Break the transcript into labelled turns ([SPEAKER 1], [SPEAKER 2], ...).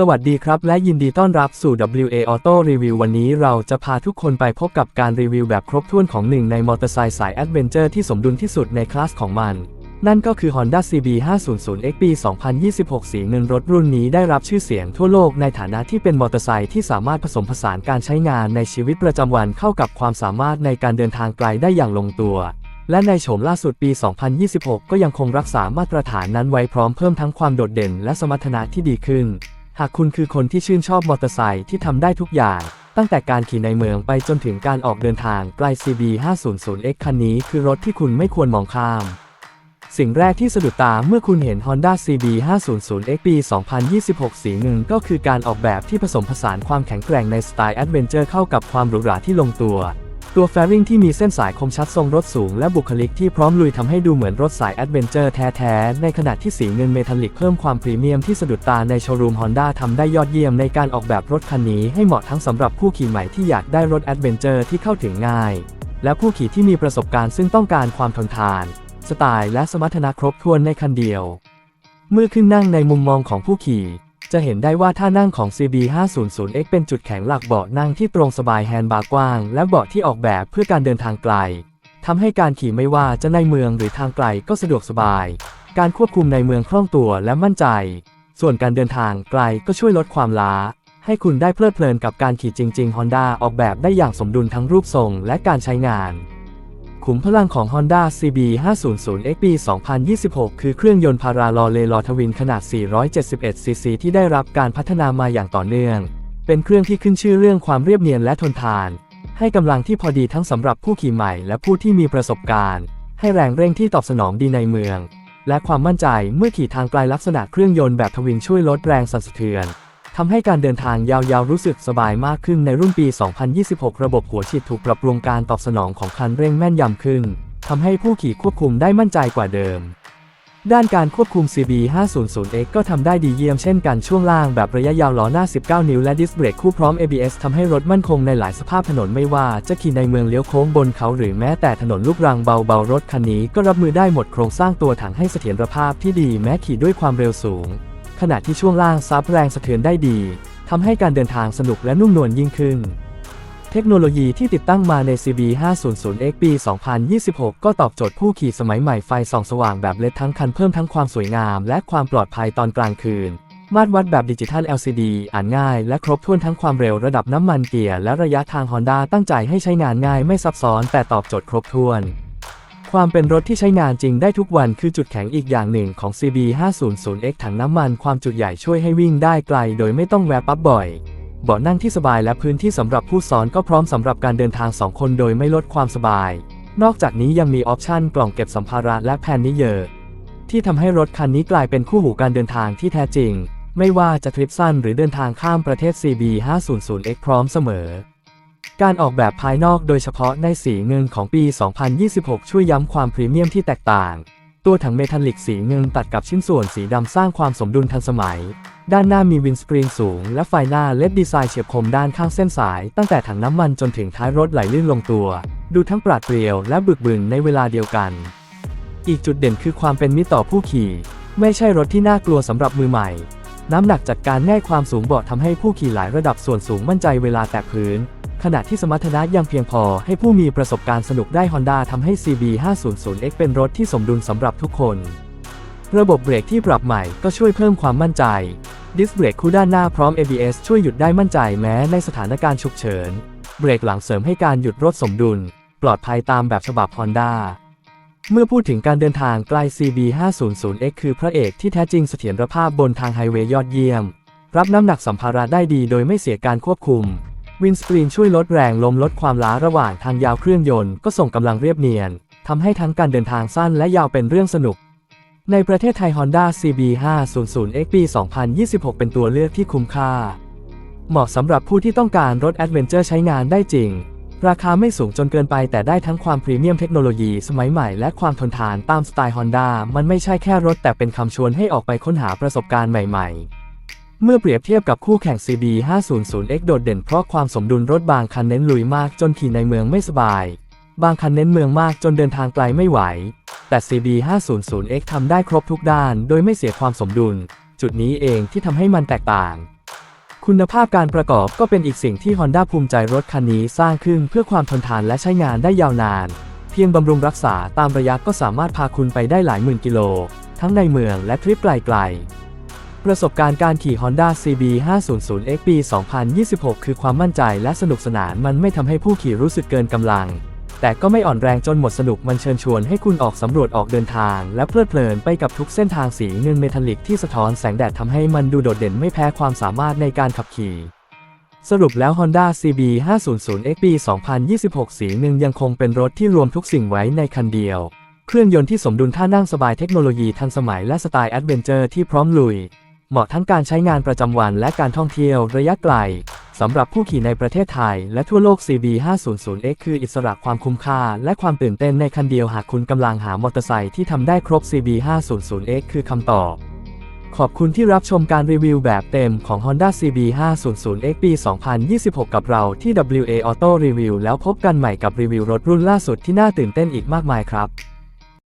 [SPEAKER 1] สวัสดีครับ และยินดีต้อนรับสู่ WA Auto Review วันนี้เราจะพาทุกคนไปพบกับการรีวิวแบบครบถ้วนของหนึ่งในมอเตอร์ไซค์สายแอดเวนเจอร์ที่สมดุลที่สุดในคลาสของมัน นั่นก็คือ Honda CB 500X ปี2026 สีเงินรถรุ่นนี้ได้รับชื่อเสียงทั่วโลกในฐานะที่เป็นมอเตอร์ไซค์ที่สามารถผสมผสานการใช้งานในชีวิตประจำวันเข้ากับความสามารถในการเดินทางไกลได้อย่างลงตัวและในโฉมล่าสุดปี 2026 ก็ยังคงรักษามาตรฐานนั้นไว้พร้อมเพิ่มทั้งความโดดเด่นและสมรรถนะที่ดีขึ้น หากคุณคือคนที่ชื่นชอบมอเตอร์ไซค์ที่ทำได้ทุกอย่าง ตั้งแต่การขี่ในเมืองไปจนถึงการออกเดินทางไกล CB 500X คันนี้คือรถที่คุณไม่ควรมองข้าม สิ่งแรกที่สะดุดตาเมื่อคุณเห็น Honda CB 500X ปี 2026 สีเงินก็คือการออกแบบที่ผสมผสานความแข็งแกร่งในสไตล์แอดเวนเจอร์เข้ากับความหรูหราที่ลงตัว ตัวแฟริงที่มีเส้นสายคมชัดทรงรถสูงและบุคลิกที่พร้อมลุยทำให้ดูเหมือนรถสายแอดเวนเจอร์แท้ๆ ในขณะที่สีเงินเมทัลลิกเพิ่มความพรีเมียมที่สะดุดตาในโชว์รูม Honda ทำได้ยอดเยี่ยมในการออกแบบรถคันนี้ให้เหมาะทั้งสำหรับผู้ขี่ใหม่ที่อยากได้รถแอดเวนเจอร์ที่เข้าถึงง่าย และผู้ขี่ที่มีประสบการณ์ซึ่งต้องการความทนทาน สไตล์และสมรรถนะครบถ้วนในคันเดียว เมื่อขึ้นนั่งในมุมมองของผู้ขี่ จะเห็นได้ว่าท่านั่งของ CB 500X เป็นจุดแข็งหลักเบาะนั่งที่ตรงสบายแฮนด์บาร์กว้าง และเบาะที่ออกแบบเพื่อการเดินทางไกลทำให้การขี่ไม่ว่าจะในเมืองหรือทางไกลก็สะดวกสบาย การควบคุมในเมืองคล่องตัวและมั่นใจ ส่วนการเดินทางไกลก็ช่วยลดความล้า ให้คุณได้เพลิดเพลินกับการขี่จริง ๆ Honda ออกแบบได้อย่างสมดุลทั้งรูปทรงและการใช้งาน ขุมพลังของ Honda CB 500X ปี 2026 คือเครื่องยนต์พาราลอเลลอทวินขนาด 471 ซีซีที่ได้รับการพัฒนามาอย่างต่อเนื่อง เป็นเครื่องที่ขึ้นชื่อเรื่องความเรียบเนียนและทนทาน ให้กำลังที่พอดีทั้งสำหรับผู้ขี่ใหม่และผู้ที่มีประสบการณ์ ให้แรงเร่งที่ตอบสนองดีในเมือง และความมั่นใจเมื่อขี่ทางไกลลักษณะเครื่องยนต์แบบทวินช่วยลดแรงสั่นสะเทือน ทำให้การเดินทางยาวๆรู้สึกสบายมากขึ้นในรุ่นปี 2026 ระบบหัวฉีดถูกปรับปรุงการตอบสนองของคันเร่งแม่นยำขึ้น ทำให้ผู้ขี่ควบคุมได้มั่นใจกว่าเดิม ด้านการควบคุม CB 500X ก็ทำได้ดีเยี่ยมเช่นกันช่วงล่างแบบระยะยาวล้อหน้า 19 นิ้วและดิสเบรกคู่พร้อม ABS ทำให้รถมั่นคงในหลายสภาพถนนไม่ว่าจะขี่ในเมืองเลี้ยวโค้งบนเขาหรือแม้แต่ถนนลูกรังเบาๆรถคันนี้ก็รับมือได้หมดโครงสร้างตัวถังให้เสถียรภาพที่ดีแม้ขี่ด้วยความเร็วสูง ขณะที่ช่วงล่างซับแรงสะเทือนได้ดีทำให้การเดินทางสนุกและนุ่มนวลยิ่งขึ้น เทคโนโลยีที่ติดตั้งมาใน CB 500X ปี 2026 ก็ตอบโจทย์ผู้ขี่สมัยใหม่ไฟส่องสว่างแบบเลดทั้งคันเพิ่มทั้งความสวยงามและความปลอดภัยตอนกลางคืน มาตรวัดแบบดิจิทัล LCD อ่านง่ายและครบถ้วนทั้งความเร็วระดับน้ำมันเกียร์และระยะทาง Honda ตั้งใจให้ใช้งานง่ายไม่ซับซ้อนแต่ตอบโจทย์ครบถ้วน ความเป็นรถที่ใช้งานจริงได้ทุกวันคือจุดแข็งอีกอย่างหนึ่งของ CB 500X ถังน้ำมันความจุใหญ่ช่วยให้วิ่งได้ไกลโดยไม่ต้องแวะปั๊บบ่อย เบาะนั่งที่สบายและพื้นที่สำหรับผู้ซ้อนก็พร้อมสำหรับการเดินทาง 2 คนโดยไม่ลดความสบาย นอกจากนี้ยังมีออปชันกล่องเก็บสัมภาระและแผ่นนิเยอร์ที่ทำให้รถคันนี้กลายเป็นคู่หูการเดินทางที่แท้จริง ไม่ว่าจะทริปสั้นหรือเดินทางข้ามประเทศ CB 500X พร้อมเสมอ การออกแบบภายนอกโดยเฉพาะในสีเงินของปี 2026 ช่วยย้ำความพรีเมียมที่แตกต่าง ตัวถังเมทัลลิกสีเงินตัดกับชิ้นส่วนสีดำสร้างความสมดุลทันสมัย ด้านหน้ามีวินสกรีนสูง และไฟหน้าเล็ดดีไซน์เฉียบคมด้านข้างเส้นสาย ตั้งแต่ถังน้ำมันจนถึงท้ายรถไหลลื่นลงตัว ดูทั้งปราดเปรียวและบึกบึนในเวลาเดียวกัน อีกจุดเด่นคือความเป็นมิตรต่อผู้ขี่ ไม่ใช่รถที่น่ากลัวสำหรับมือใหม่ น้ำหนักจัดการง่ายความสูงเบาะทำให้ผู้ขี่หลายระดับส่วนสูงมั่นใจเวลาแตะพื้น ขณะที่สมรรถนะยังเพียงพอให้ผู้มีประสบการณ์สนุกได้ Honda ทำให้ CB 500X เป็นรถที่สมดุลสำหรับทุกคน ระบบเบรกที่ปรับใหม่ก็ช่วยเพิ่มความมั่นใจ ดิสเบรกคู่ด้านหน้าพร้อม ABS ช่วยหยุดได้มั่นใจแม้ในสถานการณ์ฉุกเฉิน เบรกหลังเสริมให้การหยุดรถสมดุล ปลอดภัยตามแบบฉบับ Honda เมื่อพูดถึงการเดินทางไกล CB 500X คือพระเอกที่แท้จริงเสถียรภาพบนทางไฮเวย์ยอดเยี่ยม รับน้ำหนักสัมภาระได้ดีโดยไม่เสียการควบคุม วินสกรีนช่วยลดแรงลมลดความล้าระหว่างทางยาวเครื่องยนต์ก็ส่งกำลังเรียบเนียนทำให้ทั้งการเดินทางสั้นและยาวเป็นเรื่องสนุก ในประเทศไทย Honda CB 500X ปี 2026 เป็นตัวเลือกที่คุ้มค่า เหมาะสำหรับผู้ที่ต้องการรถแอดเวนเจอร์ใช้งานได้จริง ราคาไม่สูงจนเกินไปแต่ได้ทั้งความพรีเมียมเทคโนโลยีสมัยใหม่และความทนทานตามสไตล์ Honda มันไม่ใช่แค่รถแต่เป็นคำชวนให้ออกไปค้นหาประสบการณ์ใหม่ ๆ เมื่อเปรียบเทียบกับคู่แข่ง CB 500X โดดเด่นเพราะความสมดุลรถบางคันเน้นลุยมากจนขี่ในเมืองไม่สบาย บางคันเน้นเมืองมากจนเดินทางไกลไม่ไหว แต่ CB 500X ทำได้ครบทุกด้านโดยไม่เสียความสมดุล จุดนี้เองที่ทำให้มันแตกต่าง คุณภาพการประกอบก็เป็นอีกสิ่งที่ Honda ภูมิใจรถคันนี้สร้างขึ้นเพื่อความทนทานและใช้งานได้ยาวนาน เพียงบำรุงรักษาตามระยะก็สามารถพาคุณไปได้หลายหมื่นกิโล ทั้งในเมืองและทริปไกลๆ ประสบการณ์การขี่ Honda CB 500X ปี 2026 คือความมั่นใจและสนุกสนานมันไม่ทำให้ผู้ขี่รู้สึกเกินกำลัง แต่ก็ไม่อ่อนแรงจนหมดสนุกมันเชิญชวนให้คุณออกสำรวจออกเดินทาง และเพลิดเพลินไปกับทุกเส้นทางสีเงินเมทัลลิกที่สะท้อนแสงแดดทำให้มันดูโดดเด่นไม่แพ้ความสามารถในการขับขี่สรุปแล้ว Honda CB 500X ปี 2026 สีหนึ่งยังคงเป็นรถที่รวมทุกสิ่งไว้ในคันเดียว เครื่องยนต์ที่สมดุลท่านั่งสบายเทคโนโลยีทันสมัยและสไตล์แอดเวนเจอร์ที่พร้อมลุย เหมาะทั้งการใช้งานประจำวันและการท่องเที่ยวระยะไกลสำหรับผู้ขี่ในประเทศไทยและทั่วโลก CB 500X คืออิสระความคุ้มค่าและความตื่นเต้นในคันเดียวหากคุณกำลังหามอเตอร์ไซค์ที่ทำได้ครบ CB 500X คือคำตอบ ขอบคุณที่รับชมการรีวิวแบบเต็มของ Honda CB 500X ปี 2026 กับเราที่ WA Auto Review แล้วพบกันใหม่กับรีวิวรถรุ่นล่าสุดที่น่าตื่นเต้นอีกมากมายครับ